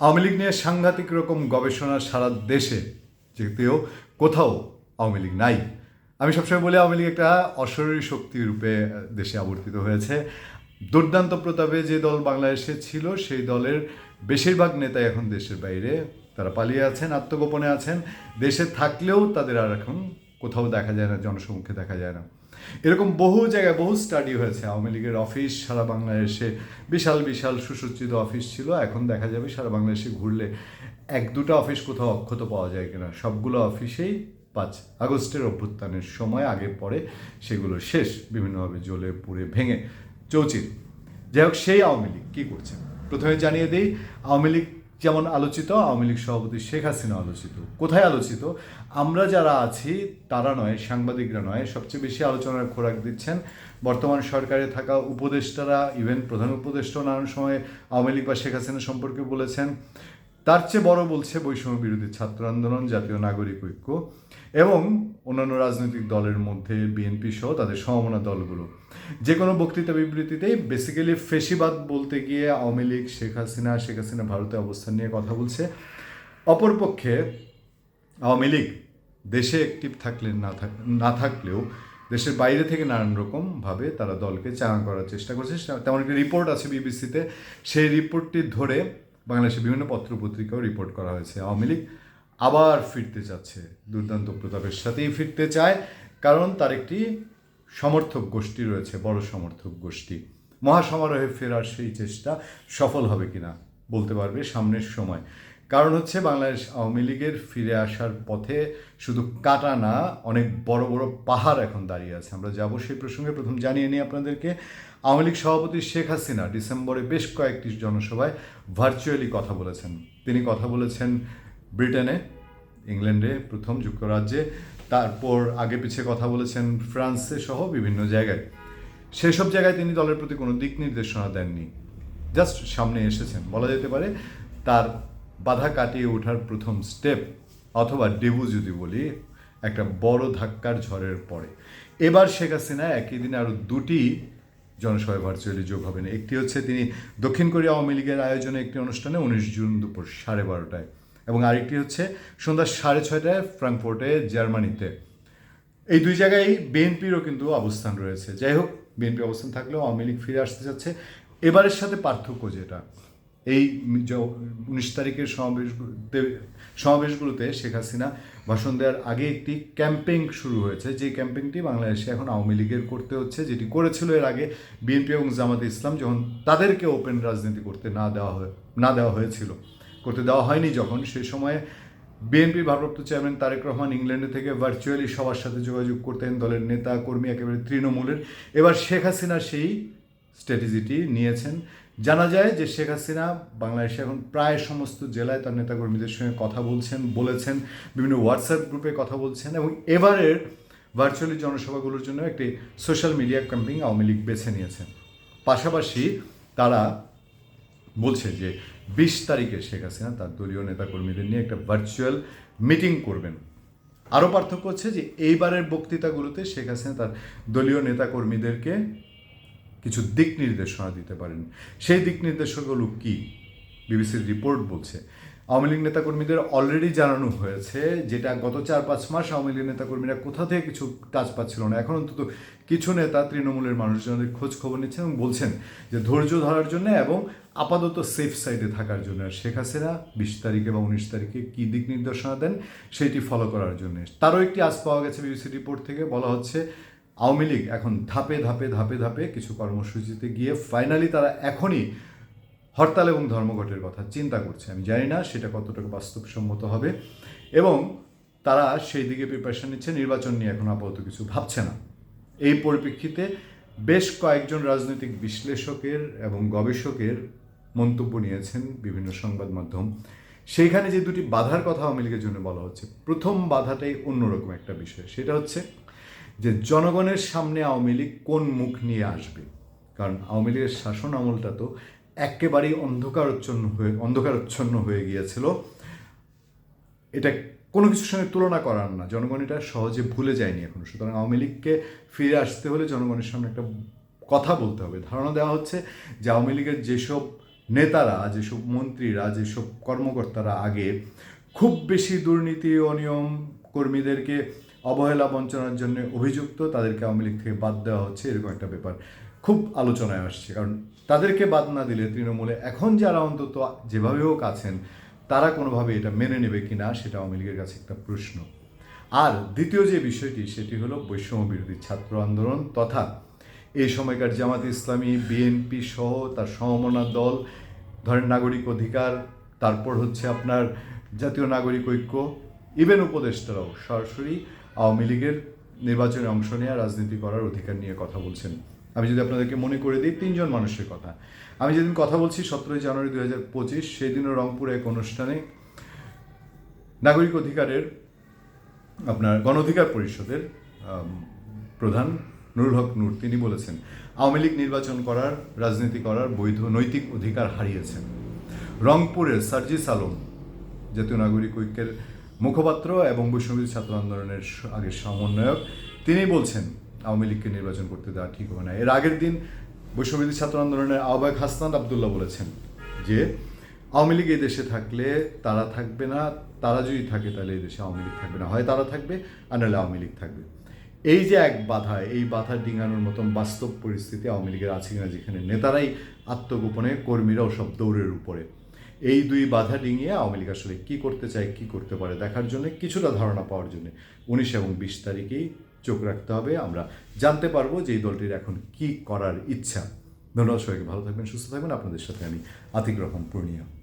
আওয়ামী লীগ নিয়ে সাংঘাতিক রকম গবেষণা সারা দেশে, যেতেও কোথাও আওয়ামী লীগ নাই। আমি সবসময় বলি আওয়ামী লীগ একটা অশরীরী শক্তি রূপে দেশে আবর্তিত হয়েছে। দুর্দান্ত প্রতাপে যে দল বাংলাদেশে ছিল, সেই দলের বেশিরভাগ নেতাই এখন দেশের বাইরে। তারা পালিয়ে আছেন, আত্মগোপনে আছেন। দেশে থাকলেও তাদের আর এখন কোথাও দেখা যায় না জনসমুখে দেখা যায় না। এরকম বহু জায়গায় বহু স্টাডি হয়েছে। আওয়ামী লীগের অফিস সারা বাংলাদেশে বিশাল বিশাল সুসজ্জিত অফিস ছিল। এখন দেখা যাবে সারা বাংলাদেশে ঘুরলে এক, দুটো অফিস কোথাও অক্ষত পাওয়া যায় কিনা। সবগুলো অফিসেই পাঁচ আগস্টের অভ্যুত্থানের সময়, আগে, পরে সেগুলো শেষ। বিভিন্নভাবে জ্বলে পুড়ে ভেঙে চৌচির। যাই হোক, সেই আওয়ামী লীগ কী করছে? প্রথমে জানিয়ে দিই, আওয়ামী লীগ যেমন আলোচিত, আওয়ামী লীগ সভাপতি শেখ হাসিনা আলোচিত। কোথায় আলোচিত? আমরা যারা আছি, তারা নয়, সাংবাদিকরা নয়, সবচেয়ে বেশি আলোচনার খোরাক দিচ্ছেন বর্তমান সরকারে থাকা উপদেষ্টারা, ইভেন প্রধান উপদেষ্টাও নানান সময় আওয়ামী লীগ বা শেখ হাসিনা সম্পর্কে বলেছেন। তার চেয়ে বড় বলছে বৈষম্য বিরোধী ছাত্র আন্দোলন, জাতীয় নাগরিক ঐক্য এবং অন্যান্য রাজনৈতিক দলের মধ্যে বিএনপি সহ তাদের সমমনা দলগুলো। যে কোনো বক্তৃতা বিবৃতিতেই বেসিক্যালি ফেসিবাদ বলতে গিয়ে আওয়ামী লীগ, শেখ হাসিনা শেখ হাসিনা ভারতে অবস্থান নিয়ে কথা বলছে। অপরপক্ষে আওয়ামী লীগ দেশে অ্যাক্টিভ থাকলে না থাক, না থাকলেও দেশের বাইরে থেকে নানান রকমভাবে তারা দলকে চাঙা করার চেষ্টা করছে। তেমন একটি রিপোর্ট আছে বিবিসিতে সেই রিপোর্টটি ধরে বাংলাদেশের বিভিন্ন পত্র পত্রিকাও রিপোর্ট করা হয়েছে আওয়ামী লীগ। আবার ফিরতে চাচ্ছে দুর্দান্ত প্রতাপের সাথেই ফিরতে চায়, কারণ তার একটি সমর্থক গোষ্ঠী রয়েছে, বড় সমর্থক গোষ্ঠী। মহাসমারোহে ফেরার সেই চেষ্টা সফল হবে কিনা বলতে পারবে সামনের সময়। কারণ হচ্ছে বাংলাদেশ আওয়ামী লীগের ফিরে আসার পথে শুধু কাটা না, অনেক বড় বড় পাহাড় এখন দাঁড়িয়ে আছে। আমরা যাব সেই প্রসঙ্গে। প্রথম জানিয়ে নিই আপনাদেরকে, আওয়ামী লীগ সভাপতি শেখ হাসিনা ডিসেম্বরে বেশ কয়েকটি জনসভায় ভার্চুয়ালি কথা বলেছেন। তিনি কথা বলেছেন ব্রিটেনে, ইংল্যান্ডে প্রথম যুক্তরাজ্যে, তারপর আগে পিছিয়ে কথা বলেছেন ফ্রান্সে সহ বিভিন্ন জায়গায়। সেসব জায়গায় তিনি দলের প্রতি কোনো দিক নির্দেশনা দেননি। জাস্ট সামনে এসেছেন। বলা যেতে পারে তার বাধা কাটিয়ে ওঠার প্রথম স্টেপ অথবা ডেবু যদি বলি, একটা বড় ধাক্কার ঝড়ের পরে। এবার শেখ হাসিনা একই দিনে আরও দুটি জনসভায় ভার্চুয়ালি যোগ হবেন। একটি হচ্ছে তিনি দক্ষিণ কোরিয়া আওয়ামী লীগের আয়োজনে একটি অনুষ্ঠানে উনিশ জুন দুপুর সাড়ে বারোটায় এবং আরেকটি হচ্ছে সন্ধ্যা সাড়ে ছয়টায় ফ্রাঙ্কফোর্টে, জার্মানিতে। এই দুই জায়গায় বিএনপিরও কিন্তু অবস্থান রয়েছে। যাই হোক, বিএনপি অবস্থান থাকলেও আওয়ামী লীগ ফিরে আসতে যাচ্ছে এবারের সাথে পার্থক্য যেটা এই উনিশ তারিখের সমাবেশগুলোতে সমাবেশগুলোতে শেখ হাসিনা ভাষণ দেওয়ার আগে একটি ক্যাম্পেইন শুরু হয়েছে। যে ক্যাম্পেইনটি বাংলাদেশে এখন আওয়ামী লীগের করতে হচ্ছে, যেটি করেছিল এর আগে বিএনপি এবং জামাতে ইসলাম, যখন তাদেরকে ওপেন রাজনীতি করতে না দেওয়া হয়ে না দেওয়া হয়েছিল। করতে দেওয়া হয়নি যখন। সেই সময়ে বিএনপি ভারপ্রাপ্ত চেয়ারম্যান তারেক রহমান ইংল্যান্ডে থেকে ভার্চুয়ালি সবার সাথে যোগাযোগ করতেন। দলের নেতা, কর্মী একেবারে তৃণমূলের। এবার শেখ হাসিনা সেই স্ট্র্যাটেজিটি নিয়েছেন। জানা যায় যে শেখ হাসিনা বাংলাদেশে এখন প্রায় সমস্ত জেলায় তার নেতাকর্মীদের সঙ্গে কথা বলছেন, বলেছেন, বিভিন্ন হোয়াটসঅ্যাপ গ্রুপে কথা বলছেন এবং এবারের ভার্চুয়ালি জনসভাগুলোর জন্য একটি social media campaign Awami League বেছে নিয়েছেন পাশাপাশি তারা বলছে যে বিশ তারিখে শেখ হাসিনা তার দলীয় নেতাকর্মীদের নিয়ে একটা ভার্চুয়াল মিটিং করবেন। আরও পার্থক্য হচ্ছে যে এইবারের বক্তৃতাগুলোতে শেখ হাসিনা তার দলীয় নেতাকর্মীদেরকে কিছু দিক নির্দেশনা দিতে পারেন। সেই দিক নির্দেশনাগুলো কি? বিবিসির রিপোর্ট বলছে, আওয়ামী লীগ নেতাকর্মীদের অলরেডি জানানো হয়েছে যেটা গত চার পাঁচ মাস আওয়ামী লীগ নেতাকর্মীরা কোথা থেকে কিছু কাজ পাচ্ছিল না। এখন অন্তত কিছু নেতা তৃণমূলের মানুষজনদের খোঁজ খবর নিচ্ছেন এবং বলছেন যে ধৈর্য ধরার জন্য এবং আপাতত সেফ সাইডে থাকার জন্য। শেখ হাসিনা বিশ তারিখে বা উনিশ তারিখে কী দিক নির্দেশনা দেন, সেটি ফলো করার জন্য। তারও একটি আজ পাওয়া গেছে বিবিসি রিপোর্ট থেকে। বলা হচ্ছে আওয়ামী লীগ এখন ধাপে ধাপে ধাপে ধাপে কিছু কর্মসূচিতে গিয়ে ফাইনালি তারা এখনই হরতাল এবং ধর্মঘটের কথা চিন্তা করছে। আমি জানি না সেটা কতটুকু বাস্তবসম্মত হবে এবং তারা সেই দিকে প্রিপারেশন নিচ্ছে, নির্বাচন নিয়ে এখন আপাতত কিছু ভাবছে না। এই পরিপ্রেক্ষিতে বেশ কয়েকজন রাজনৈতিক বিশ্লেষকের এবং গবেষকের মন্তব্য নিয়েছেন বিভিন্ন সংবাদ মাধ্যম। সেইখানে যে দুটি বাধার কথা আওয়ামী লীগের জন্য বলা হচ্ছে, প্রথম বাধাটাই অন্যরকম একটা বিষয়। সেটা হচ্ছে যে জনগণের সামনে আওয়ামী লীগ কোন মুখ নিয়ে আসবে? কারণ আওয়ামী লীগের শাসন আমলটা তো একেবারেই অন্ধকারচ্ছন্ন হয়ে অন্ধকারচ্ছন্ন হয়ে গিয়েছিল। এটা কোনো কিছুর সঙ্গে তুলনা করার না। জনগণ এটা সহজে ভুলে যায়নি এখন। সুতরাং আওয়ামী লীগকে ফিরে আসতে হলে জনগণের সামনে একটা কথা বলতে হবে। ধারণা দেওয়া হচ্ছে যে আওয়ামী লীগের যেসব নেতারা, যেসব মন্ত্রীরা, যেসব কর্মকর্তারা আগে খুব বেশি দুর্নীতি অনিয়ম কর্মীদেরকে অবহেলা বঞ্চনার জন্য অভিযুক্ত তাদেরকে আওয়ামী লীগ থেকে বাদ দেওয়া হচ্ছে, এরকম একটা ব্যাপার। খুব আলোচনায় আসছে, কারণ তাদেরকে বাদ না দিলে তৃণমূলে এখন যারা অন্তত যেভাবে হোক আছেন, তারা কোনোভাবে এটা মেনে নেবে কি না সেটা আওয়ামী লীগের কাছে একটা প্রশ্ন। আর দ্বিতীয় যে বিষয়টি, সেটি হলো বৈষম্য বিরোধী ছাত্র আন্দোলন তথা এই সময়কার জামাত ইসলামী, বিএনপি সহ তার সমমনা দল, ধরেন নাগরিক অধিকার, তারপর হচ্ছে আপনার জাতীয় নাগরিক ঐক্য ইভেন উপদেষ্টারাও সরাসরি আওয়ামী লীগের নির্বাচনে অংশ নেওয়া রাজনীতি করার অধিকার নিয়ে কথা বলছেন। আমি যদি আপনাদেরকে মনে করে দিই, তিনজন মানুষের কথা। আমি যেদিন কথা বলছি সতেরোই জানুয়ারি দু হাজার পঁচিশ সেই দিনও রংপুরে এক অনুষ্ঠানে নাগরিক অধিকারের, আপনার গণ অধিকার পরিষদের প্রধান নুরুল হক নূর, তিনি বলেছেন, আওয়ামী লীগ নির্বাচন করার, রাজনীতি করার বৈধ নৈতিক অধিকার হারিয়েছেন। রংপুরের সার্জিস আলম জাতীয় নাগরিক ঐক্যের মুখপাত্র এবং বৈষ্ণবী ছাত্র আন্দোলনের আগের সমন্বয়ক তিনি বলছেন, আওয়ামী লীগকে নির্বাচন করতে দেওয়া ঠিক হবে না। এর আগের দিন বৈষ্ণবী ছাত্র আন্দোলনের আহ্বায়ক হাসনাত আবদুল্লাহ বলেছেন যে, আওয়ামী লীগ এই দেশে থাকলে তারা থাকবে না, তারা যদি থাকে তাহলে এই দেশে আওয়ামী লীগ থাকবে না। হয় তারা থাকবে আর নাহলে আওয়ামী লীগ থাকবে। এই যে এক বাধা, এই বাধা ডিঙানোর মতন বাস্তব পরিস্থিতি আওয়ামী লীগের আছে কিনা, যেখানে নেতারাই আত্মগোপনে, কর্মীরাও সব দৌড়ের উপরে। এই দুই বাধা ডিঙিয়ে আওয়ামী লীগ আসলে কী করতে চায়, কী করতে পারে দেখার জন্য কিছুটা ধারণা পাওয়ার জন্য। উনিশ এবং বিশ তারিখেই চোখ রাখতে হবে। আমরা জানতে পারব যে এই দলটির এখন কি করার ইচ্ছা। ধন্যবাদ সবাইকে। ভালো থাকবেন, সুস্থ থাকবেন। আপনাদের সাথে আমি আতিক রহমান, পূর্ণিয়া।